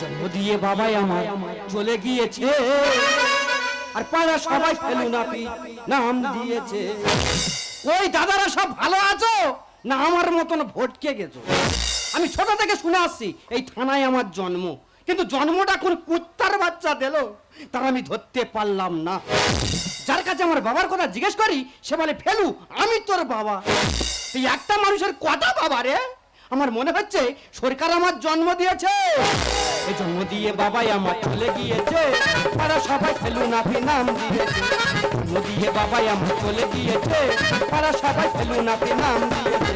জন্ম দিয়ে বাবাই আমার চলে গিয়েছে। আর পাড়া সবাই নাম দিয়েছে। ওই দাদারা সব ভালো আছো? না আমার মতন ভটকে গেছো? আমি ছোট থেকে শুনে আসছি, এই থানায় আমার জন্ম। কিন্তু জন্মটা কোন কুত্তার বাচ্চা দিল? তার আমি ধরতে পারলাম না। যার কাছে আমার বাবার কথা জিজ্ঞেস করি, সে বলে, ফেলু, আমি তোর বাবা। একটা মানুষের কটা বাবা রে? আমার মনে হচ্ছে সরকার আমার জন্ম দিয়েছে। জন্ম দিয়ে বাবাই আমার চলে গিয়েছে। তারা সবাই ফেলু নাফি নাম দিয়েছে। জন্ম দিয়ে বাবাই আমার চলে গিয়েছে। তারা সবাই ফেলু নাফি নাম দিয়েছে।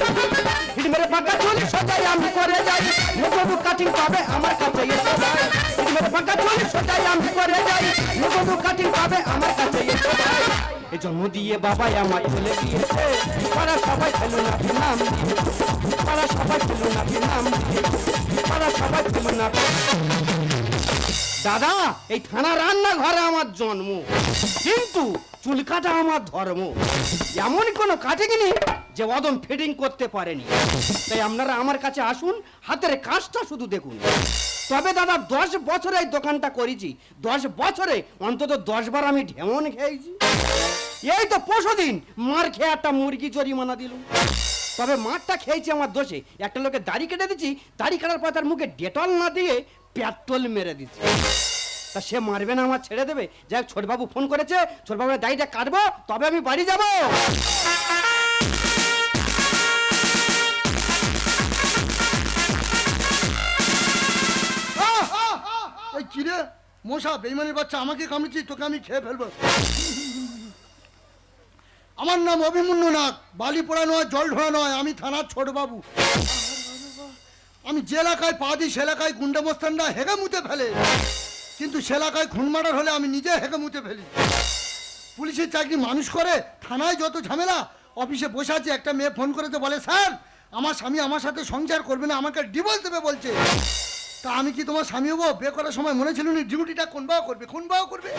সোজাই আমি করে যাই। কাটিং পাবে আমার কাছে এসে যায়। মেরে সোজাই আমি করে যাই। কাটিং পাবে আমার কাছে এসে জন্ম দিয়ে বাবাই আমার চলে গিয়েছে তারা সবাই ফেলু নাফি নাম তারা সবাই ফেলু নাফি নাম তারা সবাই ফেলু নাফি দাদা, এই থানা রান্না ঘরে আমার জন্ম। কিন্তু চুল কাটা আমার ধর্ম। এমন কোনো কাটেনি যে অদম ফিটিং করতে পারেনি। তাই আপনারা আমার কাছে আসুন, হাতের কাজটা শুধু দেখুন। তবে দাদা, দশ বছরে এই দোকানটা করেছি। দশ বছরে অন্তত দশ বার আমি ঢেমন খেয়েছি। এই তো পরশু দিন মার খেয়ে একটা মুরগি জরিমানা দিল। তবে মারটা খেয়েছি আমার দোষে। একটা লোকে দাড়ি কেটে দিচ্ছি দাড়ি কাটার পর তার মুখে ডেটল না দিয়ে পেট্রোল মেরে দিচ্ছি তা সে মারবে না, আমার ছেড়ে দেবে। যাই ছোটবাবু ফোন করেছে, ছোটবাবুর দাড়িটা কাটবো, তবে আমি বাড়ি যাব। কিরে মশা বেইমানের বাচ্চা, আমাকে কামড়েছি তোকে আমি খেয়ে ফেলব। আমার নাম অভিমন্যু নাগ বালি পোড়া নয়, জল ঢোড়া নয়, আমি থানার ছোট বাবু আমি যে এলাকায় পা দিই সে এলাকায় গুন্ডা মোস্তানরা হেগে মুতে ফেলে। কিন্তু সে এলাকায় খুন মার্ডার হলে আমি নিজে হেগে মুতে ফেলি। পুলিশের চাকরি মানুষ করে, থানায় যত ঝামেলা, অফিসে বসে আছে, একটা মেয়ে ফোন করে তো বলে, স্যার, আমার স্বামী আমার সাথে সংসার করবে না, আমাকে ডিভোর্স দেবে, বলছে। তা আমি কি তোমার স্বামী হব? বিয়ে করার সময় মনে ছিল না, ডিউটিটা কোন বাও করবে? কোন বাও করবে?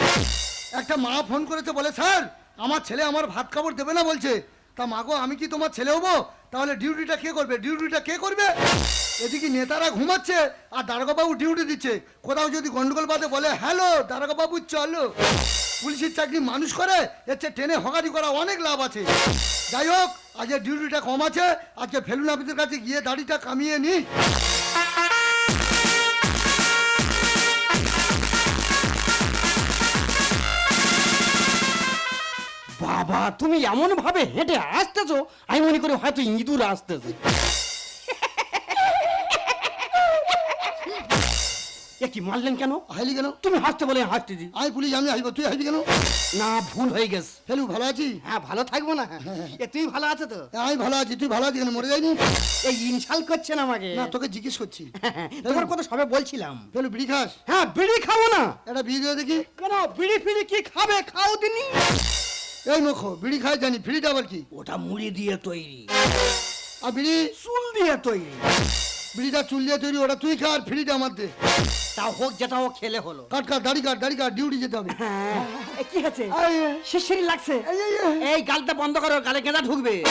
একটা মা ফোন করেছে, বলে, স্যার আমার ছেলে আমার ভাত কাপড় দেবে না বলছে। তা মাগো, আমি কি তোমার ছেলে হব? তাহলে ডিউটিটা কে করবে? ডিউটিটা কে করবে? এদিকে নেতারা ঘুমাচ্ছে, আর দারোগাবাবু ডিউটি দিচ্ছে। কোথাও যদি গন্ডগোল বাদে বলে, হ্যালো, দারোগাবাবু, চলো। পুলিশের চাকরি মানুষ করে, এর ট্রেনে হকারি করা অনেক লাভ আছে। যাই হোক, আজকে ডিউটিটা কম আছে। আজকে ফেলুন আপিসের কাছে গিয়ে দাড়িটা কামিয়ে নি। বাবা তুমি এমন ভাবে হেঁটে আসতেছো আমি মনে করি হয়তো ইঁদুর আসতেছে। এ কি মারলেন কেন? হাইলি কেন? তুমি হাসতে বলে হাসতেছি আমি পুলিশ আমি তুই হাসবি কেন? না ভুল হয়ে গেছে। ফেলু ভালো আছি? হ্যাঁ ভালো থাকব না। এ তুই ভালো আছো তো? আমি ভালো আছি তুই ভালো আছি কেন? মরে যায়নি এই ইনসাল করছেন আমাকে। না তোকে জিজ্ঞেস করছি। তোমার কথা সবে বলছিলাম। ফেলু বিড়ি খাস? হ্যাঁ বিড়ি খাব না। একটা বিড়ি দেখি। কেন বিড়ি ফিড়ি কি খাবে? খাও দিনি এই মুখো বিড়ি খাই জানি ফিড়িটা আবার কি? ওটা মুড়ি দিয়ে তৈরি। আর বিড়ি? চুল দিয়ে তৈরি। বিড়িটা চুল দিয়ে তৈরি ওটা তুই খা আর ফিড়িটা আমার দে। তা হোক যেটা ও খেলে হলো। কাট কাট দাড়ি কাট দাড়ি কাট ডিউটি যেতে হবে। হ্যাঁ। এ, কি হয়েছে? এই, শিরশিরি লাগছে? এই, এই, এই। এই গালটা বন্ধ করো গালে গেঁদা ঢুকবে।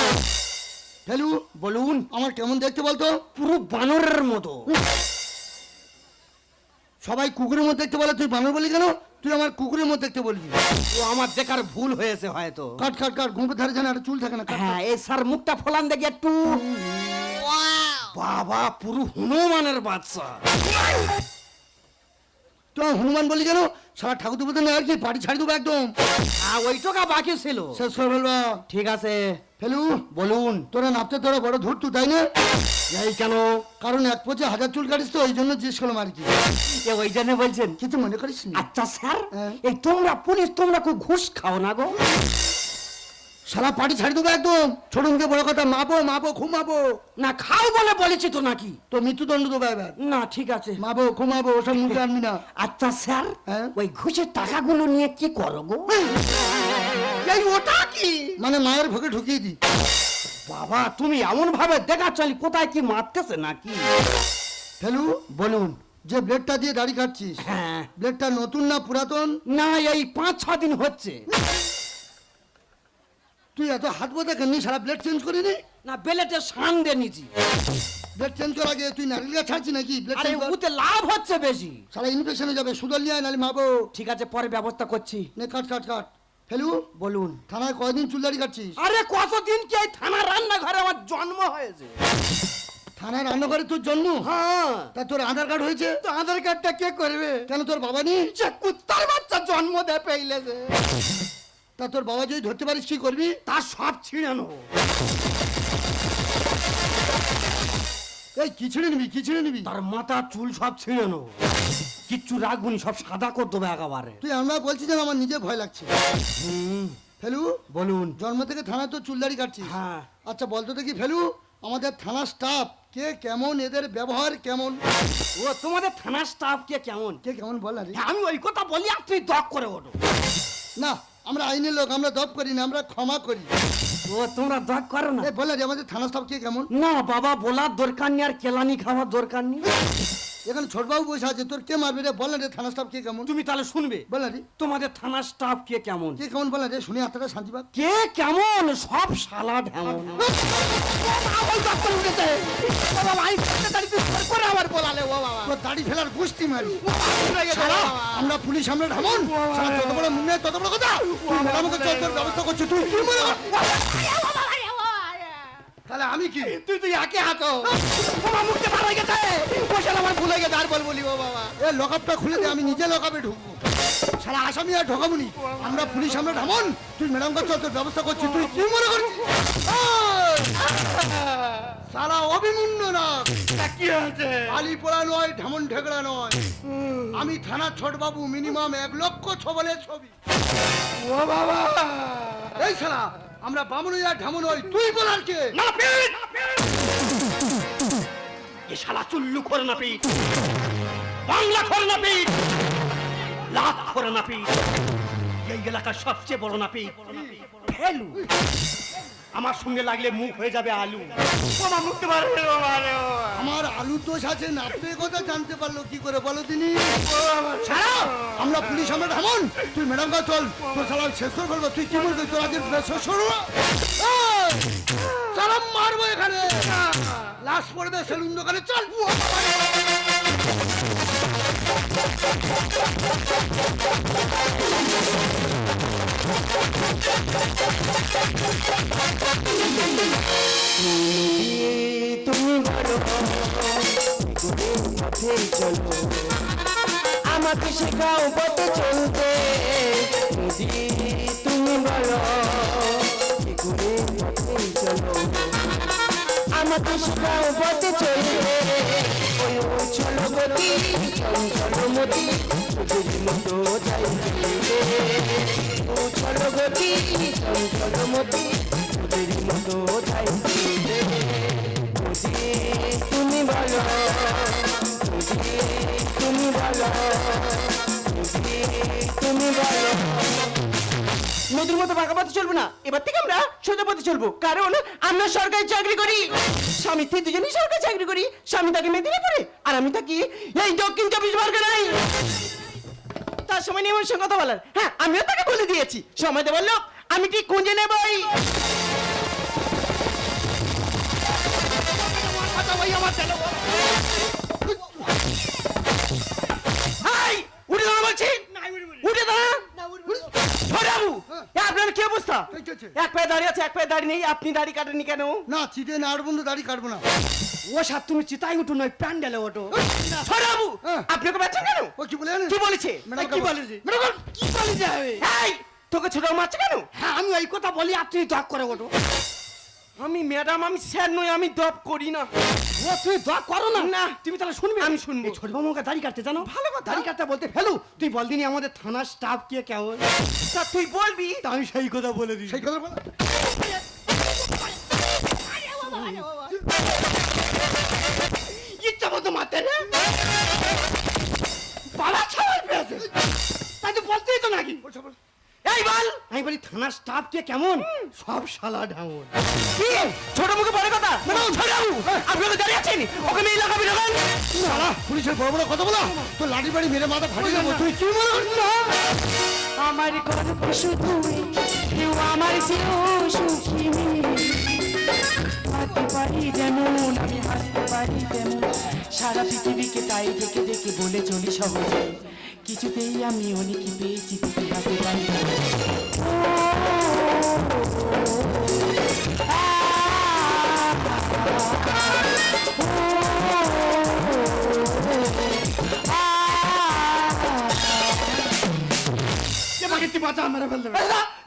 ফেলু বলুন। আমার কেমন দেখতে বলতো? পুরো বানরের মতো। সবাই কুকুরের মধ্যে দেখতে বলে তুই বানর বলি কেন? তুই আমার কুকুরের মধ্যে দেখতে বলবি ও আমার দেখার ভুল হয়েছে হয়তো। কাট কাট কাট ঘুমের ধারে জানা একটা চুল থাকে না কাট। হ্যাঁ এই স্যার মুখটা ফোলান দেখি একটু। বাবা পুরো হনুমানের বাচ্চা। তুই আমার হনুমান বলি কেন? সারা ঠাকুর দেবতা না আর কি বাড়ি ছাড়ি দেবো একদম। ওই টাকা বাকি ছিল। শেষ করে ফেলবা। ঠিক আছে। ফেলু। বলুন। তোরা নাপতে তোরা বড় ধরতু তাই না? এই কেন? কারণ এক পচে হাজার চুল কাটিস তো ওই জন্য জিজ্ঞেস করলাম আর কি। ওই জন্য বলছেন। কিছু মনে করিস না? আচ্ছা স্যার হ্যাঁ। এই তোমরা পুলিশ তোমরা খুব ঘুষ খাও না গো। সারা পার্টি ছাড়ি দেবো একদম। ছোট মুখে বড় কথা মাপো মাপো ঘুমাবো না খাও বলে বলেছি তো নাকি। তো মৃত্যুদণ্ড দেবো এবার। না ঠিক আছে। মাপো ঘুমাবো ওসব মুখে আনবি না। আচ্ছা স্যার হ্যাঁ? ওই ঘুষের টাকাগুলো নিয়ে কি করো গো? এই ওটা কি? মানে মায়ের ভোগে ঢুকিয়ে দি বাবা তুমি এমন ভাবে দেখাচ্ছ আমি কোথায় কি মারতেছে নাকি? ফেলু বলুন যে ব্লেডটা দিয়ে দাড়ি কাটছিস হ্যাঁ। ব্লেডটা নতুন না পুরাতন? না এই পাঁচ ছ দিন হচ্ছে। তুই এত হাত বোঝা কেন সারা ব্লেড চেঞ্জ করিনি না। বেলেটে সান দিয়ে নিছি ব্লেড চেঞ্জ করা আগে তুই নারকেল গাছ ছাড়ছি নাকি? ব্লেড আরে কর। লাভ হচ্ছে বেশি। সারা ইনফেকশন যাবে সুদল নিয়ে নাহলে মাবো ঠিক আছে পরে ব্যবস্থা করছি। নে কাট কাট কাট। ফেলু? বলুন। থানায় কয়দিন চুলদারি কাটছিস? আরে কতদিন কি এই থানা রান্নাঘরে আমার জন্ম হয়েছে? থানায় রান্নাঘরে তোর জন্ম? হ্যাঁ। তা তোর আধার কার্ড হয়েছে? তো আধার কার্ডটা কে করবে? কেন তোর বাবা নেই? সে কুত্তার বাচ্চা জন্ম দেয় পেইলেছে তা তোর বাবা যদি ধরতে পারিস কি করবি? তার সব ছিঁড়ে নেব। এই কি ছিঁড়ে নিবি? কি ছিঁড়ে নিবি? তার মাথা চুল সব ছিঁড়ে নেব। কিচ্ছু রাখবনি সব সাদা করে দেবো একেবারে। তুই আমরা বলছিস যেন আমার নিজে ভয় লাগছে। ফেলু বলুন। জন্ম থেকে থানায় তো চুলদারি কাটছিস। হ্যাঁ। আচ্ছা বলতো দেখি ফেলু আমাদের থানা স্টাফ কে কেমন এদের ব্যবহার কেমন? ও তোমাদের থানার স্টাফ কে কেমন? কে কেমন বল না রে? আমি ওই কথা বলি আর তুই দক করে ওঠো। না আমরা আইনের লোক আমরা দপ করি না আমরা ক্ষমা করি। ও তোমরা দক করো না। এ বল রে, আমাদের থানা স্টাফ কে কেমন? না বাবা বলার দরকার নেই আর কেলানি খাওয়ার দরকার নেই। এখানে ছোটবাবু বসে আছে তোর কে মারবে রে বল না রে থানা স্টাফ কে কেমন তুমি তাহলে শুনবে বল না রে তোমাদের থানার স্টাফ কে কেমন কে কেমন বল না রে শুনে আত্মাটা শান্তি পাক কে কেমন সব শালা ঢেমন দাড়ি ফেলার গোষ্ঠী মারি শালা, আমরা পুলিশ আমরা ঢামন যত বড় মুখ নেই তত বড় কথা ব্যবস্থা করছিস তুই মনে? তাহলে আমি কি? তুই তুই একে হাত আমার মুখতে ভালো হয়ে গেছে। বসে আমার ভুলে গেছে আর বল বলি ও বাবা। এ লকআপটা খুলে দে আমি নিজে লকআপে ঢুকবো। সারা আসামি আর ঢোকাবো নি। আমরা পুলিশ আমরা ঢামন। তুই ম্যাডাম কাছে তোর ব্যবস্থা করছিস তুই কি মনে করছিস? সারা অভিমুন্য না কি হয়েছে? আলি পোড়া নয় ঢামন ঢেকড়া নয়। আমি থানার ছোট বাবু মিনিমাম এক লক্ষ ছবলের ছবি। ও বাবা! এই সালা আমরা বামুন আর ঢামুন হই তুই বলার কে না, পিট! এ শালা চুল্লু করে না পিট বাংলা করে না পিট লাখ করে না পিট এই এলাকার সবচেয়ে বড় না পিট ফেলু। আমার সঙ্গে লাগলে মুখ হয়ে যাবে আলু। আমার মুখতে পারবে আমার আলু দোষ আছে নাপতে কথা জানতে পারল কি করে বলো তিনি? আমরা পুলিশ আমরা ঢামন তুই ম্যাডাম কাছে চল। তোর সালা শেষ করে ফেলব। তুই কি বলবি? তোর আজকে শেষ করব? সালাম মারবো এখানে। লাশ পড়বে সেলুন দোকানে। চল তুমি গুরুর পথে চলো আমাকে শেখাও পথে চলতে। নদী তুমি আমাকে শেখাও পথে চলতে। গতি চঞ্চল মতি চোখের পথে চলবো। কারণ আমরা সরকারি চাকরি করি। স্বামী স্ত্রী দুজনেই সরকারি চাকরি করি। স্বামী তাকে মেদিনীপুরে আর আমি থাকি এই দক্ষিণ চব্বিশ পরগনায়। তার সময় নিয়ে আমার সঙ্গে কথা বলার। হ্যাঁ আমিও তাকে বলে দিয়েছি। সময় দেবার লোক, আমি ঠিক খুঁজে নেবই। পায়ে দাঁড়িয়ে আছে এক পায়ে দাঁড়িয়ে নেই আপনি দাড়ি কাটেনি কেন? না চিটে না আর বন্ধু দাড়ি কাটবো না। ও সাপ তুমি চিতাই উঠো নয় প্যান্ডেলে ওঠো। বাবু হ্যাঁ। আপনি ওকে বাচ্চা কেন? ও কি বলে? কি বলেছে? কি বলেছে? কি বলেছে? এই। তোকে ছোট মারছে কেন? হ্যাঁ আমি ওই কথা বলি আপনি দপ করে ওঠো। আমি ম্যাডাম আমি স্যার নই আমি দপ করি না। ও তুই দক করো না। না। তুমি তাহলে শুনবে? আমি শুনব। এই ছোট বাবুকে দাড়ি কাটতে জানো? ভালো কথা। দাড়ি কাটতে বলতে ফেলু। তুই বল দিনি আমাদের থানার স্টাফ কে কেমন? তা তুই বলবি। তা আমি সেই কথা বলে দিই সেই কথা বল ইচ্ছা মতো রে পালা ছাড়ার পেয়েছে। তাই তো বলতেই তো নাকি। এই বল। আমি বলি থানার স্টাফ কে কেমন? সব শালা ঢাউন। কি? ছোট মুখে বড় কথা? ম্যাডাম ছোট আপনি তো দাঁড়িয়ে আছেন? ওকে নিয়ে লাগাবি লাগান শালা পুলিশের বড় বড় কথা বলা। তোর লাঠি বাড়ি মেরে মাথা ফাটিয়ে দেবো। তুই কি মনে করছিস আমার গর্ব শুধু কেউ আমার চেয়েও সুখী করতে পারি যেমন আমি হাসতে পারি তেমন। সারা পৃথিবীকে তাই ডেকে ডেকে বলে চলি সহজে। কিছুতেই আমি অনেক পেয়েছি হাতে পারি না।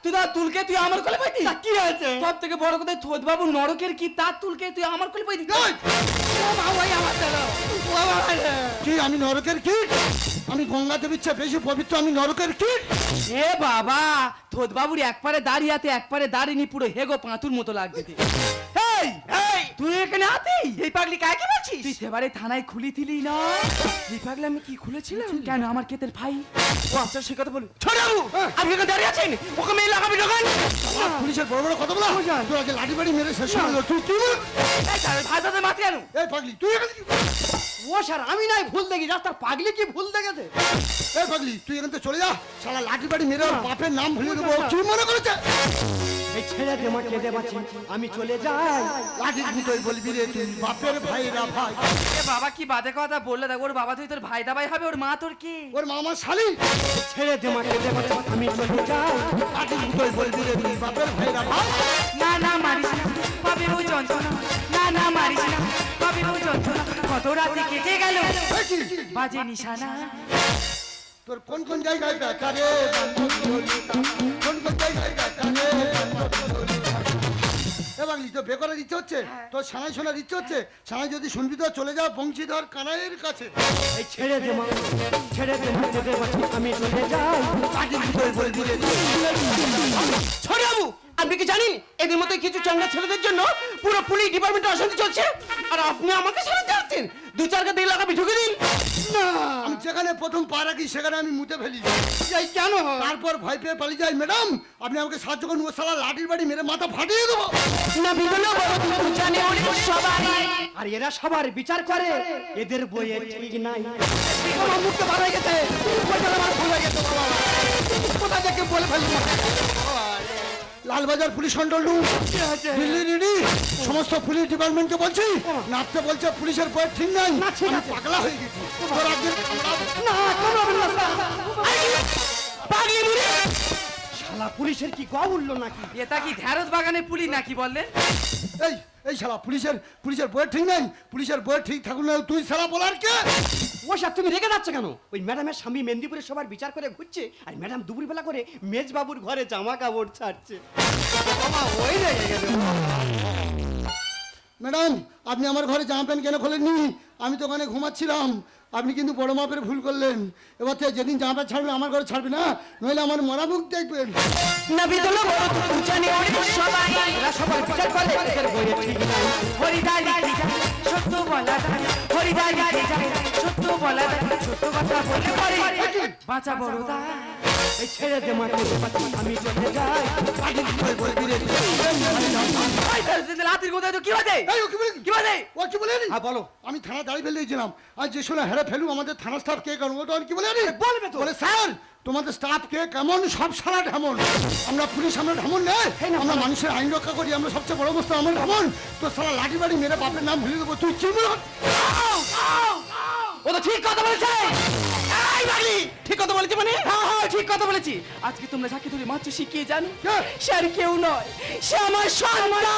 তুই দা তুলকে তুই আমার কোলে পাইতি? কি আছে সব থেকে বড় কথা থোদ বাবু নরকের কি তার তুলকে তুই আমার কোলে পাইতি! কি আমি নরকের কি? আমি গঙ্গা দেবীর চেয়ে বেশি পবিত্র আমি নরকের কি? এ বাবা থোদ বাবুর একপারে দাঁড়িয়ে একপারে দাঁড়িয়ে পুরো হেগো পাঁতুর মতো লাগবে এই এই! তুই এখানে আতি? এই পাগলি কাকে বলছিস? তুই সেবারে থানায় খুলিছিলি না। এই পাগলি আমি কি খুলেছিলাম? কেন আমার ক্ষেতের ভাই? ও আচ্ছা সে কথা বলুন ছোট বাবু আপনি এখানে দাঁড়িয়ে আছেন? ওকে মেয়ে লাগাবি দোকান পুলিশের বড় বড় কথা বলা। তোর আগে লাঠি বাড়ি মেরে শেষ করে দিলো। তুই কি বল? এই স্যার, ভাই দাদা মাথা কেন এই পাগলি তুই এখানে ও স্যার আমি নাই ভুল দেখি। রাস্তার পাগলি কি ভুল দেখেছে? এই পাগলি তুই এখান থেকে চলে যা। শালা লাঠি বাড়ি মেরে বাপের নাম ভুলে দেবো। কি মনে করেছে? ছেড়ে দে মা কেঁদে বাঁচি। আমি চলে যাই। লাঠি তুই বলবি রে তুই বাপের ভাইরা ভাই। এ বাবা কি বাদে কথা বললে দেখ ওর বাবা তুই তোর ভাই দাবাই হবে ওর মা তোর কি? ওর মামা শালি। ছেড়ে দে মা কেঁদে বাঁচি। আমি চলে যাই। লাঠি তুই বলবি রে তুই বাপের ভাইরা ভাই। না না মারিস না। পাবে ও যন্ত্রণা। না না মারিস না। পাবে ও যন্ত্রণা। কত রাতে কেটে গেল। বাজে নিশানা। তোর কোন কোন জায়গায় ব্যথা রে? কোন কোন জায়গায় ব্যথা রে ইচ্ছে হচ্ছে? তোর সানাই শোনার ইচ্ছে হচ্ছে? সানাই যদি শুনবি তো চলে যাও বংশীধর কানাইয়ের কাছে। এই ছেড়ে দে মা ছেড়ে দে মা কেঁদে বাঁচি আমি চলে যাই। বলবি আপনি কি জানেন? এদের মতো কিছু চাঙ্গা ছেলেদের জন্য পুরো পুলিশ ডিপার্টমেন্টে অশান্তি চলছে? আর আপনি আমাকে সাথে যাচ্ছেন দু চার দিন লাগাবি ঢুকে দিন। আমি যেখানে প্রথম পা রাখি সেখানে আমি মুতে ফেলি। যাই কেন? তারপর ভয় পেয়ে পালিয়ে যাই ম্যাডাম। আপনি আমাকে সাহায্য করুন ও সালা লাঠির বাড়ি মেরে মাথা ফাটিয়ে দেবো। না বিগুলো বড় জানে অনেক সবাই আর এরা সবার বিচার করে। এদের বইয়ে ঠিক নাই। আমার মুখটা বার হয়ে গেছে। আমার ভুল হয়ে গেছে বাবা। কোথা থেকে বলে ফেলি Lalbazar police control room Delhi ready সমস্ত পুলিশ ডিপার্টমেন্টকে বলছি নাচতে বলছে পুলিশের বইয়ের ঠিক নাই। আমি পাগলা হয়ে গেছি। তোর শালা পুলিশের কি গা উঠল নাকি? এটা কি ঢেরস বাগানে পুলি নাকি বললেন এই এই শালা পুলিশের পুলিশের বইয়ের ঠিক নাই। পুলিশের বইয়ের ঠিক থাকুন না তুই শালা বলার কে? ও তুমি রেগে যাচ্ছ কেন? ওই ম্যাডামের স্বামী মেদিনীপুরে সবার বিচার করে ঘুরছে আর ম্যাডাম দুপুরবেলা করে মেজবাবুর ঘরে জামা কাপড় ছাড়ছে। ওই রেগে গেছে। ম্যাডাম আপনি আমার ঘরে জামা প্যান্ট কেন খোলেননি? আমি তো ওখানে ঘুমাচ্ছিলাম। আপনি কিন্তু বড় মাপের ভুল করলেন। এবার থেকে যেদিন জামা প্যান্ট ছাড়বেন আমার ঘরে ছাড়বে না। নইলে আমার মরা মুখ দেখবেন। বাঁচা বড় দা এই ছেড়ে দে মা আমি চলে যাই তুই বলবি রে তুই। লাতির কোথায় তো কি বাজে এই, ও কি বলে? কি বাজে ও কি বলে জানিস? হ্যাঁ বলো আমি থানা দাঁড়িয়ে ফেলে আর যে শোনা হেরে ফেলু আমাদের থানা স্টাফ কে কেমন ও কি বলে জানিস? বলবে তো। বলে স্যার তোমাদের স্টাফ কেমন সব সারা ঢেমন আমরা পুলিশ আমরা ঢেমন নেই আমরা মানুষের আইন রক্ষা করি আমরা সবচেয়ে বড় অবস্থা আমার ঢেমন তো সারা লাঠি বাড়ি মেরে বাপের নাম ভুলে দেবো তুই মনে হয়? ও তো ঠিক কথা বলেছে এই ঠিক কথা বলেছি মানে? হ্যাঁ হ্যাঁ ঠিক কথা বলেছি। আজকে তোমরা যাকে ধরে মাত্র শিখিয়ে জানো? সে আর কেউ নয়। সে আমার সন্তান!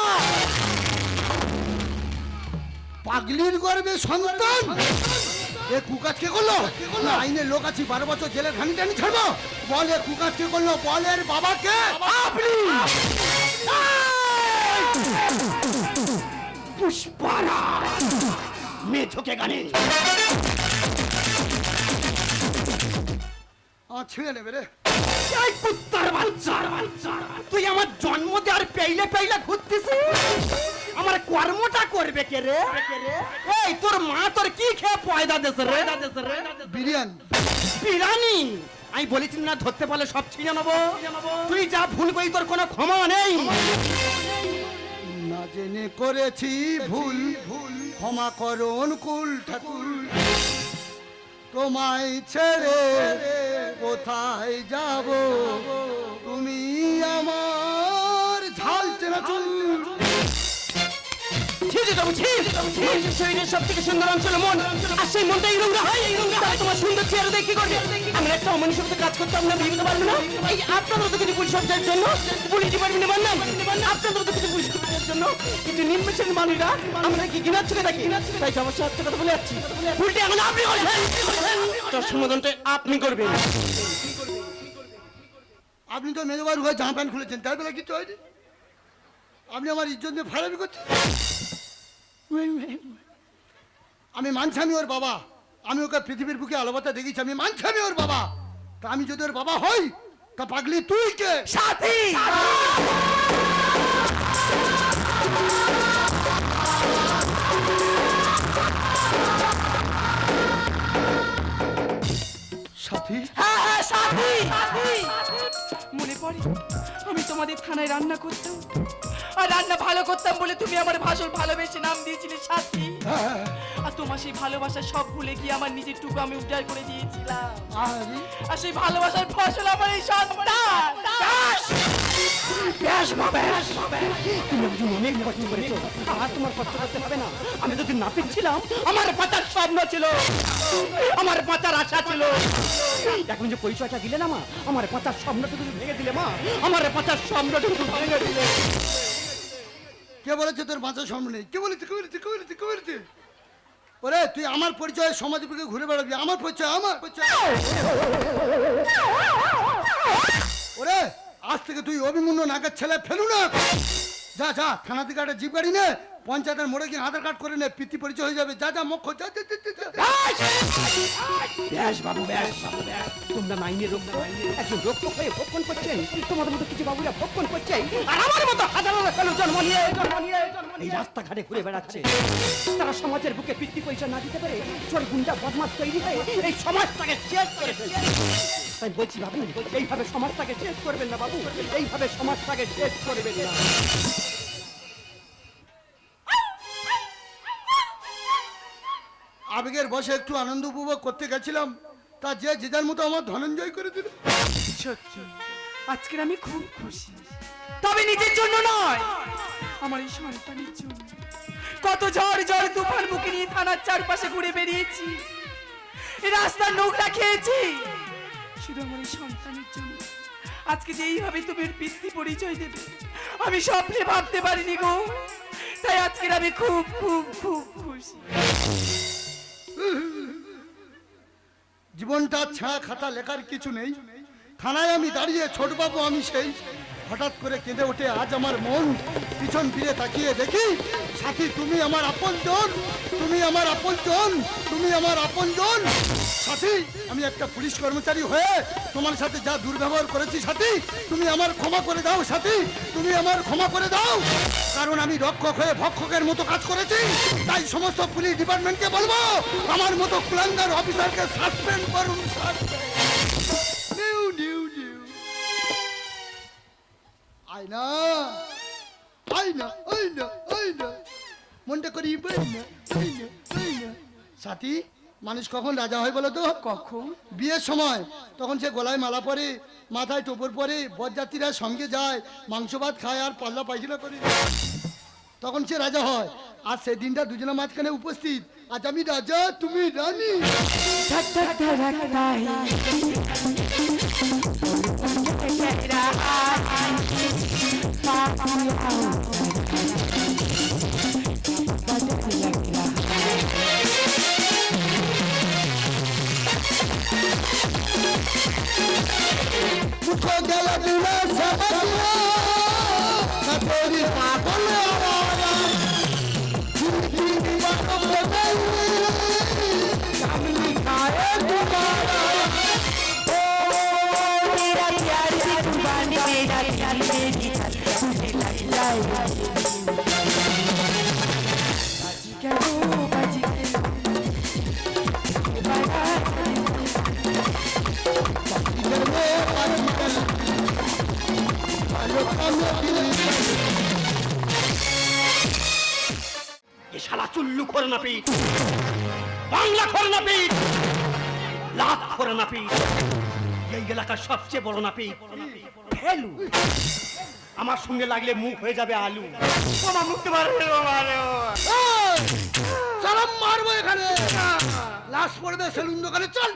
পাগলির গর্বে সন্তান? এ কুকাজ কে করল? না আইনের লোক আছি বারো বছর জেলে ঘানি টানি ছাড়বো। বল এ কুকাজ কে করল বল এর বাবাকে? আপনি! পুষ্পারা মেয়ে ঝোঁকে গানে। আমার ছিঁড়ে নেবে রে। এই কুত্তার বাচ্চা তুই আমার জন্ম দেওয়ার পেইলে পেইলে ঘুরতেছিস? আমার কর্মটা করবে কে রে? এই তোর মা তোর কি খেয়ে পয়দা দেছে রে? বিরিয়ানি। বিরানি আমি বলেছি না ধরতে পারলে সব ছিঁড়ে নেব। তুই যা ভুল করি তোর কোনো ক্ষমা নেই। না জেনে করেছি ভুল। ভুল। ক্ষমা করো অনুকূল ঠাকুর। তোমায় ছেড়ে কোথায় যাব? তুমি আমার যেটা বুঝি মানুষের শরীরের সব থেকে সুন্দর অঞ্চল মন। আর সেই মনটা এই নোংরা হয়। তাহলে তোমার সুন্দর চেহারা দেখে কি করবে? আমরা একটা অমানুষের সাথে কাজ করতে আমরা বিরোধ পারব না। এই কিছু পুলিশ অফিসারের জন্য পুলিশ ডিপার্টমেন্টে বানান আপনাদের তো কিছু পুলিশ অফিসারের জন্য কিছু নিম্ন শ্রেণির মানুষরা আমরা কি ঘৃণার চোখে দেখি তাই সমস্যা হচ্ছে কথা বলে যাচ্ছি। এখন আপনি বলছেন তোর সমাধানটা আপনি করবেন। আপনি তো মেজবার হয়ে জামা প্যান্ট খুলেছেন তার বেলা কিছু হয়নি। আপনি আমার ইজ্জত নিয়ে ফারাবি করছেন। আমি মানছি আমি ওর বাবা। আমি ওকে পৃথিবীর বুকে আলোবাতা দেখেছি আমি মানছি আমি ওর বাবা। তা আমি যদি ওর বাবা হই তা পাগলি তুই কে? সাথী! সাথী? হ্যাঁ হ্যাঁ সাথী! মনে পড়ে আমি তোমাদের থানায় রান্না করতাম। আর রান্না ভালো করতাম বলে তুমি আমার ভাষণ ভালোবেসে নাম দিয়েছিলে সাথী। হ্যাঁ, আর তোমার সেই ভালোবাসা সব ভুলে গিয়ে আমার নিজের টুকু আমি উদ্ধার করে দিয়েছিলাম। আর। সেই ভালোবাসার ফসল আমার এই সন্তান। ব্যাস মা ব্যাস তুমি একজন অনেক কষ্ট করেছ আর তোমার কষ্ট করতে হবে না। আমি যদি আমার বাঁচার স্বপ্ন ছিল। আমার বাঁচার আশা ছিল। এখন যে পরিচয়টা দিলে না মা আমার বাঁচার স্বপ্নটুকু তুমি ভেঙে দিলে মা আমার স্বপ্নটুকু ভেঙে দিলে। কে বলেছে তোর বাঁচার সামনে নেই? কে বলেছে কে বলেছে কে বলেছে কে বলেছে? ওরে, তুই আমার পরিচয় সমাজের বুকে ঘুরে বেড়াবি। আমার পরিচয়, আমার ওরে, আজ থেকে তুই অভিমন্য নাকের ছেলে ফেলু না। যা যা থানা থেকে জিপ গাড়ি নে, পঞ্চায়েতের মোড়ে গিয়ে আধার কার্ড করে নে পিতৃ পরিচয় হয়ে যাবে। যা যা, মুখ যা। ব্যাস বাবু ব্যাস বাবু, ব্যাস। তোমরা মাইনের রক্ষক একজন রক্ষক হয়ে ভক্ষণ করছেন। তোমাদের মতো কিছু বাবুরা ভক্ষণ করছে আর আমার মতো লোকের জন্ম নিয়ে জন্ম নিয়ে এই রাস্তাঘাটে ঘুরে বেড়াচ্ছে। তারা সমাজের বুকে পিতৃ পয়সা না দিতে পারে চোর গুন্ডা বদমাস তৈরি হয়ে এই সমাজটাকে শেষ করে তাই বলছি বাবু এইভাবে সমাজটাকে শেষ করবেন না বাবু এইভাবে সমাজটাকে শেষ করবেন না। আবেগের বসে একটু আনন্দ উপভোগ করতে গেছিলাম। তা যে যে যার মতো আমার ধনঞ্জয় করে দিল। সত্যি আজকের আমি খুব খুশি। তবে নিজের জন্য নয়। আমার এই সন্তানের জন্য। কত ঝড় ঝড় তুফান বুকে নিয়ে থানার চারপাশে ঘুরে বেরিয়েছি রাস্তার নোংরা খেয়েছি। শুধু আমার এই সন্তানের জন্য। আজকে যে এইভাবে তুমি পিতৃ পরিচয় দেবে, আমি স্বপ্নে ভাবতে পারিনি গো। তাই আজকের আমি খুব খুব খুব খুশি। জীবনটা ছাড়া খাতা লেখার কিছু নেই। থানায় আমি দাঁড়িয়ে ছোটবাবু আমি সেই হঠাৎ করে কেঁদে ওঠে আজ আমার মন পিছন ফিরে তাকিয়ে দেখি, সাথী, তুমি আমার আপনজন, তুমি আমার আপনজন, তুমি আমার আপনজন সাথী, আমি একটা পুলিশ কর্মচারী হয়ে তোমার সাথে যা দুর্ব্যবহার করেছি, সাথী, তুমি আমার ক্ষমা করে দাও, সাথী, তুমি আমার ক্ষমা করে দাও কারণ আমি রক্ষক হয়ে ভক্ষকের মতো কাজ করেছি, তাই সমস্ত পুলিশ ডিপার্টমেন্টকে বলব, আমার মতো কুলাঙ্গার অফিসারকে সাসপেন্ড করুন suspend। মনটা করি সাথী মানুষ কখন রাজা হয় বলো তো? কখন? বিয়ের সময়। তখন সে গলায় মালা পরে মাথায় টোপর পরে বরযাত্রীরা সঙ্গে যায় মাংস ভাত খায় আর পাল্লা পায়খানা করে। তখন সে রাজা হয়। আর সেই দিনটা দুজনের মাঝখানে উপস্থিত। আজ আমি রাজা তুমি রানী। Mukhogala Dura Sabatiya শালা চুল্লু করে না বাংলা করে না পিঠ লাভ করে না পিঠ এই এলাকার সবচেয়ে বড় না পিঠ ফেলু। আমার সঙ্গে লাগলে মুখ হয়ে যাবে আলু। আমার মুখতে পারবে ও মা রে, ও মা। এই, চালাম মারবো এখানে। লাশ পড়বে সেলুন দোকানে চল।